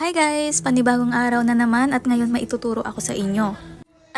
Hi guys! Panibagong araw na naman at ngayon maituturo ako sa inyo.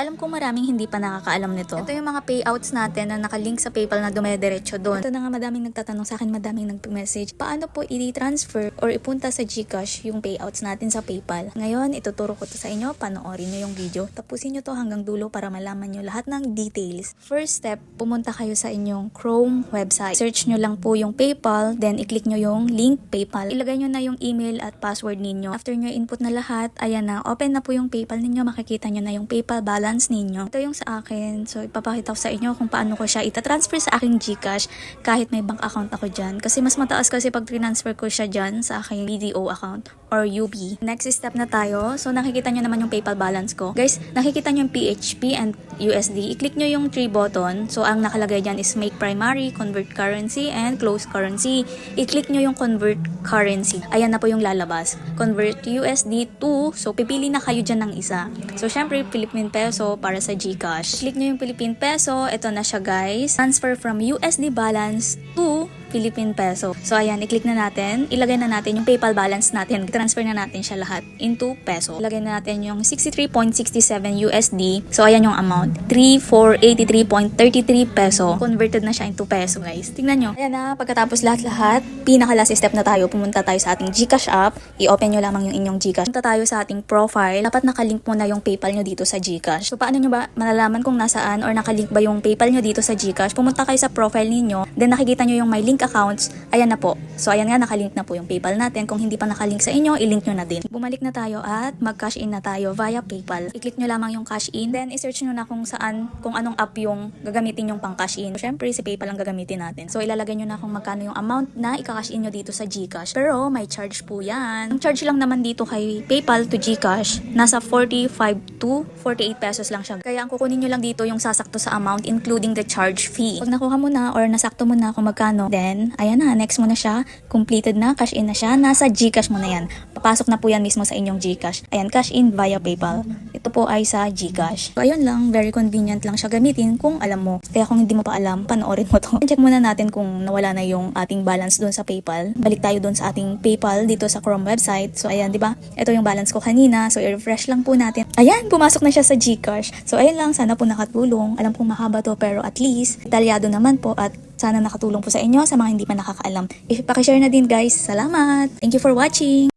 Alam ko maraming hindi pa nakakaalam nito. Ito yung mga payouts natin na nakalink sa PayPal na dumediretso doon. Ito na nga madaming nagtatanong sa akin, madaming nag-message. Paano po i-transfer or ipunta sa GCash yung payouts natin sa PayPal? Ngayon, ituturo ko to sa inyo. Panoorin nyo yung video. Tapusin nyo to hanggang dulo para malaman nyo lahat ng details. First step, pumunta kayo sa inyong Chrome website. Search nyo lang po yung PayPal, then i-click nyo yung link PayPal. Ilagay nyo na yung email at password ninyo. After nyo input na lahat, ayan na, open na po yung PayPal ninyo. Makikita nyo na yung PayPal balance ninyo. Ito yung sa akin. So, ipapakita ko sa inyo kung paano ko siya itatransfer sa aking GCash kahit may bank account ako dyan. Kasi mas mataas kasi pag transfer ko siya dyan sa aking BDO account or UB. Next step na tayo. So, nakikita nyo naman yung PayPal balance ko. Guys, nakikita nyo yung PHP and USD. I-click nyo yung three button. So, ang nakalagay dyan is make primary, convert currency, and close currency. I-click nyo yung convert currency. Ayan na po yung lalabas. Convert USD to, so pipili na kayo dyan ng isa. So, syempre, Philippine Peso para sa GCash. Click nyo yung Philippine Peso. Ito na siya, guys. Transfer from USD balance to Philippine Peso. So, ayan, i-click na natin. Ilagay na natin yung PayPal balance natin. Transfer na natin siya lahat into peso. Ilagay na natin yung 63.67 USD. So, ayan yung amount. 3483.33 peso. Converted na siya into peso, guys. Tingnan nyo. Ayan na, pagkatapos lahat-lahat, pinaka-last step na tayo. Pumunta tayo sa ating GCash app. I-open nyo lamang yung inyong GCash. Punta tayo sa ating profile. Dapat nakalink mo na yung PayPal nyo dito sa GCash. So, paano nyo ba malalaman kung nasaan or nakalink ba yung PayPal nyo dito sa GCash? Pumunta kayo sa profile ninyo. Then, nakikita nyo yung my link accounts. Ayan na po. So, ayan nga, nakalink na po yung PayPal natin. Kung hindi pa nakalink sa inyo, i-link nyo na din. Bumalik na tayo at mag-cash in na tayo via PayPal. I-click nyo lamang yung cash in. Then, i-search nyo na kung saan, kung anong app yung gagamitin yung pang cash in. Siyempre, si PayPal ang gagamitin natin. So, ilalagay nyo na kung magkano yung amount na ika-cash in nyo dito sa GCash. Pero, may charge po yan. Ang charge lang naman dito kay PayPal to GCash, nasa 45 to 48 pesos lang siya. Kaya ang kukunin nyo lang dito yung sasakto sa amount including the charge fee. Pag nakuha mo na or nasakto mo na kung magkano, then, ayan na, next mo na siya, completed na, cash in na siya, nasa GCash mo na yan. Papasok na po yan mismo sa inyong GCash. Ayan, cash in via PayPal. Ito po ay sa GCash. So, ayun lang, very convenient lang siya gamitin kung alam mo. Kaya kung hindi mo pa alam, panoorin mo to. Check muna natin kung nawala na yung ating balance doon sa PayPal. Balik tayo doon sa ating PayPal dito sa Chrome website. So, ayan, di ba? Ito yung balance ko kanina. So, i-refresh lang po natin. Ayan, pumasok na siya sa GCash. So, ayun lang, sana po nakatulong. Alam kong mahaba to, pero at least, detalyado naman po at sana nakatulong po sa inyo sa mga hindi pa nakakaalam. If pakishare na din guys, salamat! Thank you for watching!